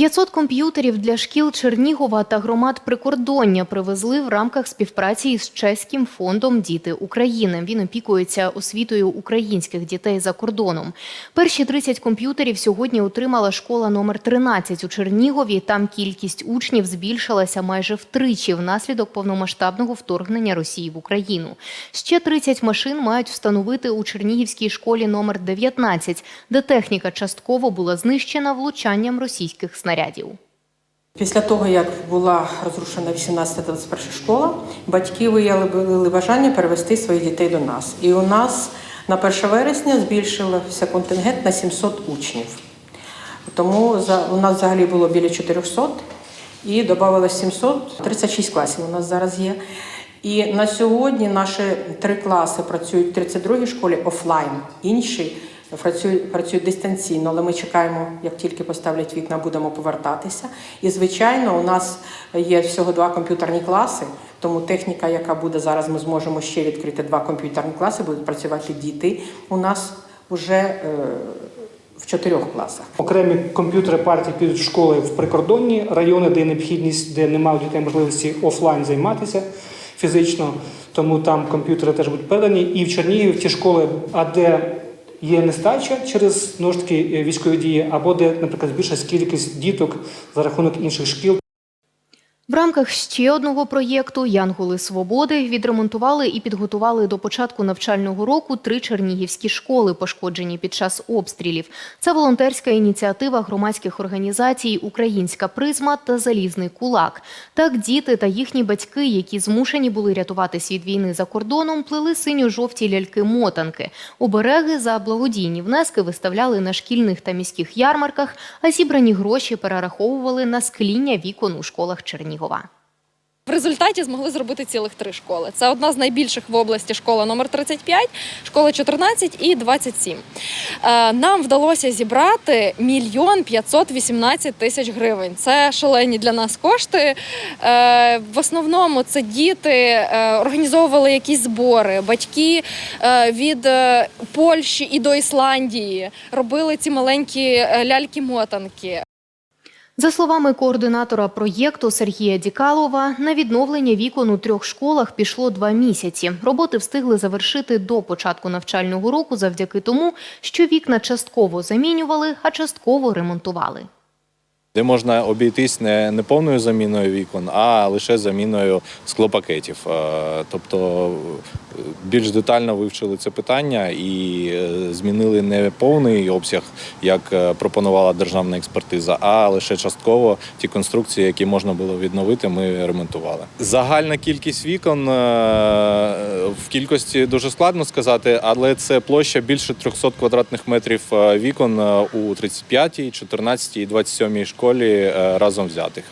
500 комп'ютерів для шкіл Чернігова та громад прикордоння привезли в рамках співпраці із чеським фондом Діти України. Він опікується освітою українських дітей за кордоном. Перші 30 комп'ютерів сьогодні отримала школа номер 13 у Чернігові. Там кількість учнів збільшилася майже втричі внаслідок повномасштабного вторгнення Росії в Україну. Ще 30 машин мають встановити у Чернігівській школі номер 19, де техніка частково була знищена влучанням російських снарядів. Після того, як була розрушена 18-21 школа, батьки виявили бажання перевести своїх дітей до нас. І у нас на 1 вересня збільшився контингент на 700 учнів. Тому у нас взагалі було біля 400 і додавалося 700, 36 класів у нас зараз є. І на сьогодні наші три класи працюють в 32-й школі офлайн, інші працюють, працюють дистанційно, але ми чекаємо, як тільки поставлять вікна, будемо повертатися. І звичайно, у нас є всього два комп'ютерні класи, тому техніка, яка буде зараз, ми зможемо ще відкрити два комп'ютерні класи, будуть працювати діти. У нас вже е, в чотирьох класах. Окремі комп'ютери партії підуть в школи в прикордонні райони, де необхідність, де немає у дітей можливості офлайн займатися фізично, тому там комп'ютери теж будуть передані. І в Чернігові в ті школи, а де є нестача через знову ж таки е, військові дії, або де, наприклад, збільшилась кількість діток за рахунок інших шкіл. В рамках ще одного проєкту Янголи Свободи відремонтували і підготували до початку навчального року три чернігівські школи, пошкоджені під час обстрілів. Це волонтерська ініціатива громадських організацій Українська призма та Залізний кулак. Так діти та їхні батьки, які змушені були рятуватись від війни за кордоном, плели синьо-жовті ляльки-мотанки. Обереги за благодійні внески виставляли на шкільних та міських ярмарках, а зібрані гроші перераховували на скління вікон у школах Чернігова. В результаті змогли зробити цілих три школи. Це одна з найбільших в області школа номер 35, школа 14 і 27. Е, Нам вдалося зібрати мільйон 518 тисяч гривень. Це шалені для нас кошти. Е, В основному це діти е, організовували якісь збори, батьки від Польщі і до Ісландії робили ці маленькі ляльки-мотанки. За словами координатора проєкту Сергія Дікалова, на відновлення вікон у трьох школах пішло два місяці. Роботи встигли завершити до початку навчального року завдяки тому, що вікна частково замінювали, а частково ремонтували. Де можна обійтись не, не повною заміною вікон, а лише заміною склопакетів. Е, Тобто е, більш детально вивчили це питання і е, змінили не повний обсяг, як пропонувала державна експертиза, а лише частково ті конструкції, які можна було відновити, ми ремонтували. Загальна кількість вікон в кількості дуже складно сказати, але це площа більше 300 квадратних метрів вікон у 35-й, 14-й і 27-й школі е, разом взятих.